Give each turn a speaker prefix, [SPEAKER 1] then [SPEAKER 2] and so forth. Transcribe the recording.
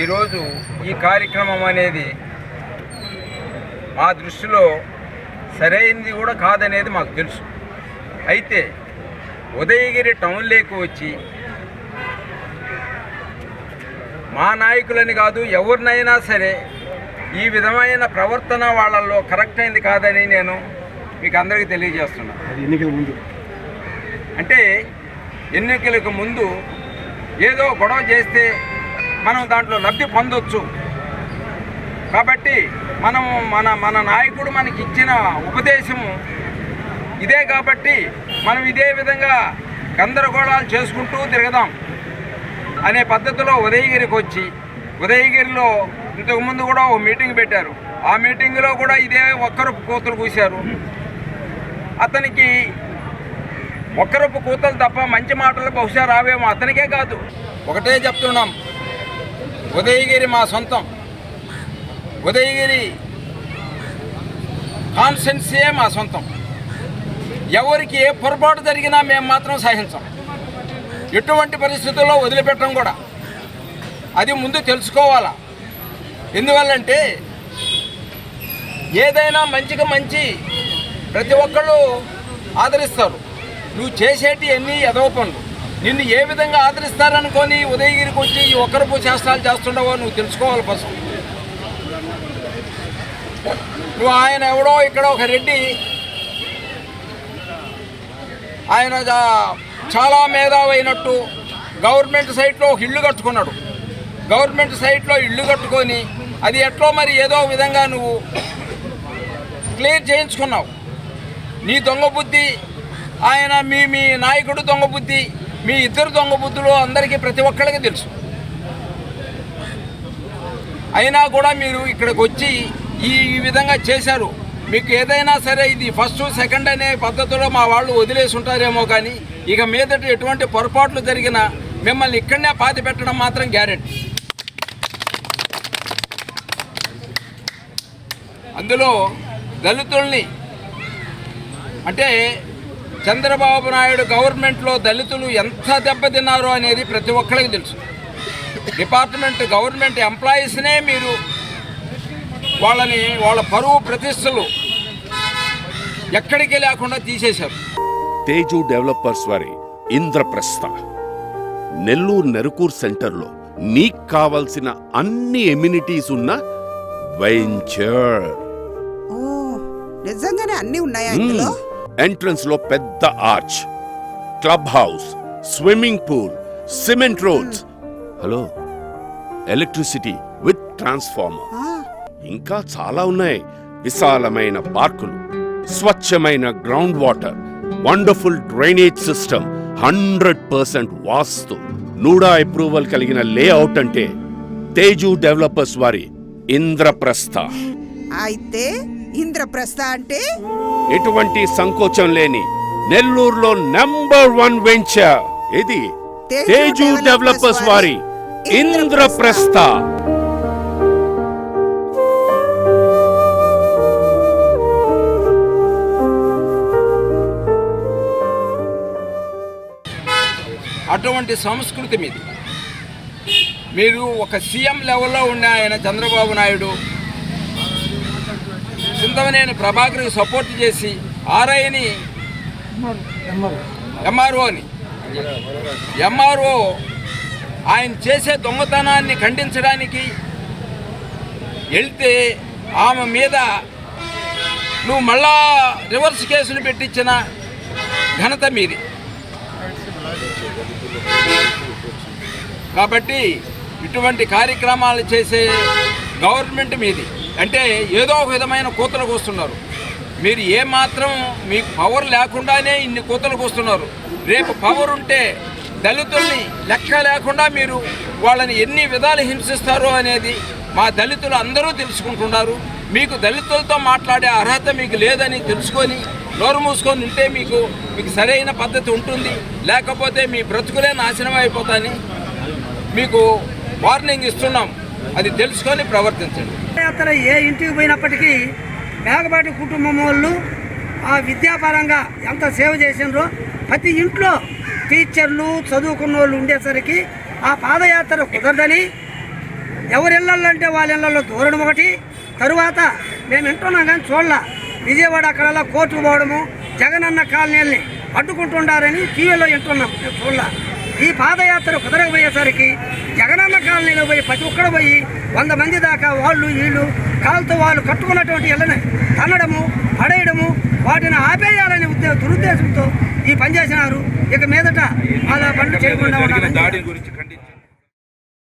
[SPEAKER 1] ఈరోజు ఈ కార్యక్రమం అనేది మా దృష్టిలో సరైనది కూడా కాదనేది మాకు తెలుసు. అయితే ఉదయగిరి టౌన్లోకి వచ్చి మా నాయకులని కాదు ఎవరినైనా సరే ఈ విధమైన ప్రవర్తన వాళ్ళల్లో కరెక్ట్ అయింది కాదని నేను మీకు అందరికీ తెలియజేస్తున్నాను
[SPEAKER 2] ఎన్నికల ముందు.
[SPEAKER 1] అంటే ఎన్నికలకు ముందు ఏదో గొడవ చేస్తే మనం దాంట్లో లబ్ధి పొందొచ్చు. కాబట్టి మనం మన మన నాయకుడు మనకి ఇచ్చిన ఉపదేశము ఇదే కాబట్టి మనం ఇదే విధంగా గందరగోళాలు చేసుకుంటూ తిరగదాం. అనే పద్ధతిలో ఉదయగిరికి వచ్చి ఉదయగిరిలో ఇంతకుముందు కూడా ఓ మీటింగ్ పెట్టారు. ఆ మీటింగ్లో కూడా ఇదే ఒక్కరు కూతురు కూశారు. అతనికి ఒక్కరొప్పు కూతలు తప్ప మంచి మాటలు బహుశా రావేమో అతనికే కాదు. ఒకటే చెప్తున్నాం. ఉదయగిరి మా సొంతం. ఉదయగిరి కాన్సెన్సే మా సొంతం. ఎవరికి ఏ పొరపాటు జరిగినా మేము మాత్రం సహించాం. ఎటువంటి పరిస్థితుల్లో వదిలిపెట్టడం కూడా. అది ముందు తెలుసుకోవాలా. ఎందువల్లంటే ఏదైనా మంచిగా మంచి ప్రతి ఒక్కళ్ళు ఆదరిస్తారు. నువ్వు చేసేటి అన్ని ఎదవ పనులు. నిన్ను ఏ విధంగా ఆదరిస్తారనుకొని ఉదయగిరికి వచ్చి ఈ ఒక్కరిపు శాస్త్రాలు చేస్తుండవో నువ్వు తెలుసుకోవాలి ఫస్ట్. నువ్వు ఆయన ఎవడో ఇక్కడ ఒక రెడ్డి ఆయన జా- చాలా మేధావైనట్టు గవర్నమెంట్ సైట్లో ఒక ఇల్లు కట్టుకున్నాడు. గవర్నమెంట్ సైట్లో ఇల్లు కట్టుకొని అది ఎట్లో మరి ఏదో విధంగా నువ్వు క్లియర్ చేయించుకున్నావు. నీ దొంగ బుద్ధి ఆయన మీ మీ నాయకుడు దొంగ బుద్ధి మీ ఇద్దరు దొంగ బుద్ధులు అందరికీ ప్రతి ఒక్కరికి తెలుసు. అయినా కూడా మీరు ఇక్కడికి వచ్చి ఈ విధంగా చేశారు. మీకు ఏదైనా సరే ఇది ఫస్ట్ సెకండ్ అనే పద్ధతిలో మా వాళ్ళు వదిలేసి ఉంటారేమో కానీ ఇక మీదట ఎటువంటి పొరపాట్లు జరిగినా మిమ్మల్ని ఇక్కడనే పాతి పెట్టడం మాత్రం గ్యారెంటీ. అందులో దళితుల్ని అంటే చంద్రబాబు నాయుడు గవర్నమెంట్లో దళితులు ఎంత దెబ్బతిన్నారో అనేది ప్రతి ఒక్కరికి తెలుసు. డిపార్ట్మెంట్ గవర్నమెంట్ ఎంప్లాయీస్నే మీరు వాళ్ళని వాళ్ళ పరువు ప్రతిష్టలు ఎక్కడికి లేకుండా తీసేశారు.
[SPEAKER 3] తేజు డెవలపర్స్ వారి ఇంద్రప్రస్థ. నెల్లూరు నెరుకూర్ సెంటర్లో నీకు కావలసిన అన్ని ఎమ్యూనిటీస్ ఉన్న వెంచర్.
[SPEAKER 4] ఓ నిజంగానే అన్ని ఉన్నాయా ఇందులో?
[SPEAKER 3] ఎంట్రన్స్లో పెద్ద arch. Club house swimming pool cement roads. Hello electricity with transformer. ఇంకా చాలా ఉన్నాయి. విశాలమైన పార్కులు. స్వచ్ఛమైన ground water wonderful drainage system hundred percent vastu. NUDA approval కలిగిన లేఅవుట్ అంటే తేజు డెవలపర్స్ వారి ఇంద్రప్రస్థ.
[SPEAKER 4] అయితే ఇంద్రప్రస్థ అంటే?
[SPEAKER 3] ఎటువంటి సంకోచం లేని నెల్లూరులో నంబర్ వన్ వెంచర్ ఇది
[SPEAKER 4] తేజు డెవలపర్స్
[SPEAKER 3] వారి ఇంద్రప్రస్థ.
[SPEAKER 1] అటువంటి సంస్కృతి మీది. మీరు ఒక సీఎం లెవెల్లో ఉన్న ఆయన చంద్రబాబు నాయుడు చింతమనేని ప్రభాకర్కి సపోర్ట్ చేసి ఆర్ఐని ఎంఆర్ఓని ఎంఆర్ఓ ఆయన చేసే దొంగతనాన్ని ఖండించడానికి వెళ్తే ఆమె మీద నువ్వు మళ్ళా రివర్స్ కేసులు పెట్టించిన ఘనత మీది. కాబట్టి ఇటువంటి కార్యక్రమాలు చేసే గవర్నమెంట్ మీది. అంటే ఏదో ఒక విధమైన కూతలు కూస్తున్నారు. మీరు ఏమాత్రం మీకు పవర్ లేకుండానే ఇన్ని కూతలు కూస్తున్నారు. రేపు పవర్ ఉంటే దళితుల్ని లెక్క లేకుండా మీరు వాళ్ళని ఎన్ని విధాలు హింసిస్తారో అనేది మా దళితులు అందరూ తెలుసుకుంటున్నారు. మీకు దళితులతో మాట్లాడే అర్హత మీకు లేదని తెలుసుకొని నోరు మూసుకొని ఉంటే మీకు మీకు సరైన పద్ధతి ఉంటుంది. లేకపోతే మీ బ్రతుకులే నాశనం అయిపోతాయని మీకు వార్నింగ్ ఇస్తున్నాం. అది తెలుసుకొని ప్రవర్తించండి.
[SPEAKER 2] యాత్ర ఏ ఇంటికి పోయినప్పటికీ మేకపాటి కుటుంబం వాళ్ళు ఆ విద్యాపరంగా ఎంత సేవ చేసిండ్రో ప్రతి ఇంట్లో టీచర్లు చదువుకున్న వాళ్ళు ఉండేసరికి ఆ పాదయాత్ర కుదరదని ఎవరి ఇళ్ళల్లో వాళ్ళ ఇళ్ళల్లో దూరడం ఒకటి. తరువాత మేము వింటున్నాం కానీ చూడాల. విజయవాడ అక్కడల్లా కోర్టుకు పోవడము జగనన్న కాలనీల్ని అడ్డుకుంటుండారని టీవీలో వింటున్నాం. మేము చూడాల. ఈ పాదయాత్ర కుదరకపోయేసరికి జగనన్న కాలనీలో పోయి ప్రతి ఒక్కడు పోయి వంద మంది దాకా వాళ్ళు వీళ్ళు కాలుతో వాళ్ళు కట్టుకున్నటువంటి ఇళ్ళని తన్నడము పడేయడము వాటిని ఆపేయాలనే ఉద్దే దురుద్దేశంతో ఈ పని చేసినారు. ఇక మీదట అలా పనులు చేయకుండా